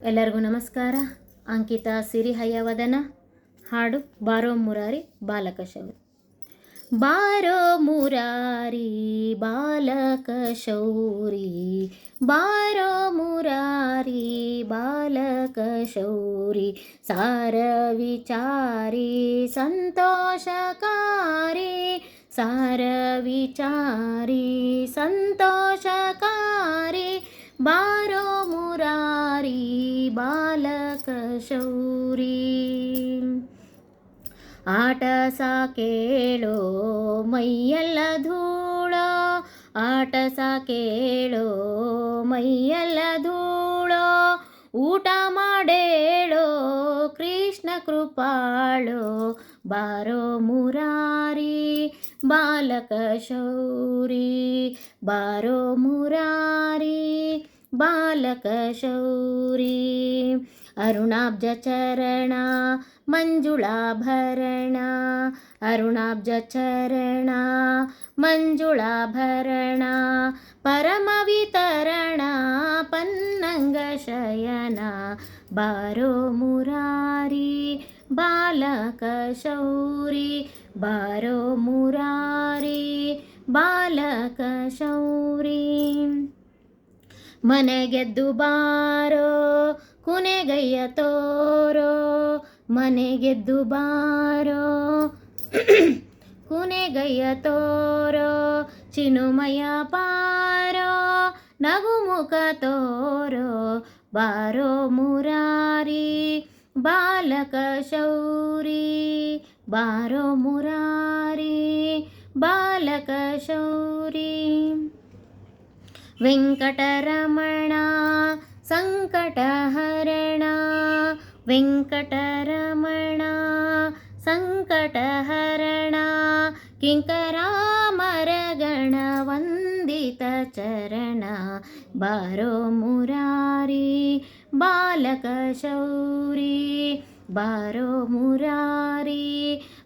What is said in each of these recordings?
ಎಲ್ಲರಿಗೂ ನಮಸ್ಕಾರ. ಅಂಕಿತಾ ಸಿರಿ ಹಯವದನ ಹಾಡು ಬಾರೋ ಮುರಾರಿ ಬಾಲಕಶೌರಿ ಬಾರೋ ಮುರಾರಿ ಬಾಲಕಶೌರಿ, ಬಾರೋ ಮುರಾರಿ ಬಾಲಕಶೌರಿ, ಸಾರ ವಿಚಾರಿ, ಸಂತೋಷಕಾರಿ, ಸಾರ ವಿಚಾರಿ, ಸಂತೋಷಕಾರಿ ಬಾರೋ ಮುರಾರಿ ಬಾಲಕ ಶೌರಿ. ಆಟ ಸಾ ಕೇಳೋ ಮೈಯೆಲ್ಲ ಧೂಳೋ, ಆಟ ಸಾ ಕೇಳೋ ಮೈಯೆಲ್ಲ ಧೂಳೋ. ಊಟ ಮಾಡೇಳೋ ಕೃಷ್ಣ ಕೃಪಾಳೋ ಬಾರೋ ಮುರಾರಿ ಬಾಲಕ ಶೌರಿ. ಬಾರೋ ಮುರಾರಿ बालकशौरी अरुणाब्जचरणा मञ्जुळाभरणा अरुणाब्जचरणा मञ्जुळाभरणा परमवितरणा पन्नङ्गशयना बारो मुरारी बालकशौरी बारो मुरारी बालकशौरी ಮನೆಗೆದ್ದು ಬಾರೋ, ಕುನೆಗೈಯ ತೋರೋ, ಮನೆಗೆದ್ದು ಬಾರೋ, ಕುನೆಗೈಯ ತೋರೋ, ಚಿನುಮಯ ಪಾರೋ ನಗುಮುಖ ತೋರೋ, ಬಾರೋ ಮುರಾರಿ, ಬಾಲಕ ಶೌರಿ, ಬಾರೋ ಮುರಾರಿ, ಬಾಲಕ ಶೌರಿ. ವೆಂಕಟರಮಣ ಸಂಕಟಹರಣ ವೆಂಕಟರಮಣ ಸಂಕಟಹರಣ ಕಿಂಕರಾಮರಗಣ ವಂದಿತ ಚರಣ ಬಾರೋ ಮುರಾರಿ ಬಾಲಕ ಶೌರಿ ಬಾರೋ ಮುರಾರಿ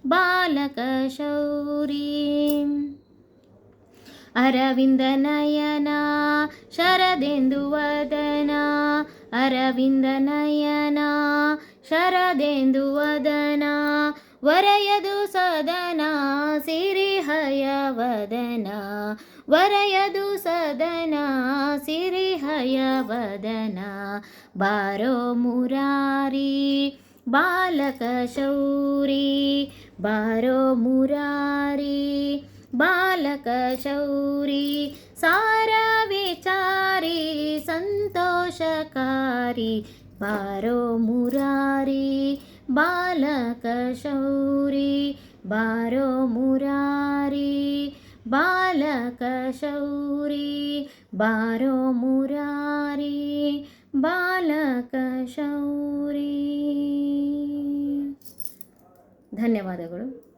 ಬಾಲಕ ಶೌರಿ ಅರವಿಂದ ನಯನ, ಶರದೆಂದು ವದನ. ಅರವಿಂದ ನಯನ, ಶರದೆಂದು ವದನ. ವರಯದು ಸದನ, ಸಿರಿಹಯ ವದನ. ವರಯದು ಸದನ, ಸಿರಿಹಯ ವದನ. ಬಾರೋ ಮುರಾರಿ, ಬಾಲಕ ಶೌರಿ. ಬಾರೋ ಮುರಾರಿ ಬಾಲಕ ಶೌರಿ, ಸಾರ ವಿಚಾರಿ, ಸಂತೋಷಕಾರಿ, ಬಾರೋ ಮುರಾರಿ, ಬಾಲಕ ಶೌರಿ, ಬಾರೋ ಮುರಾರಿ, ಬಾಲಕ ಶೌರಿ, ಬಾರೋ ಮುರಾರಿ, ಬಾಲಕ ಶೌರಿ. ಧನ್ಯವಾದಗಳು.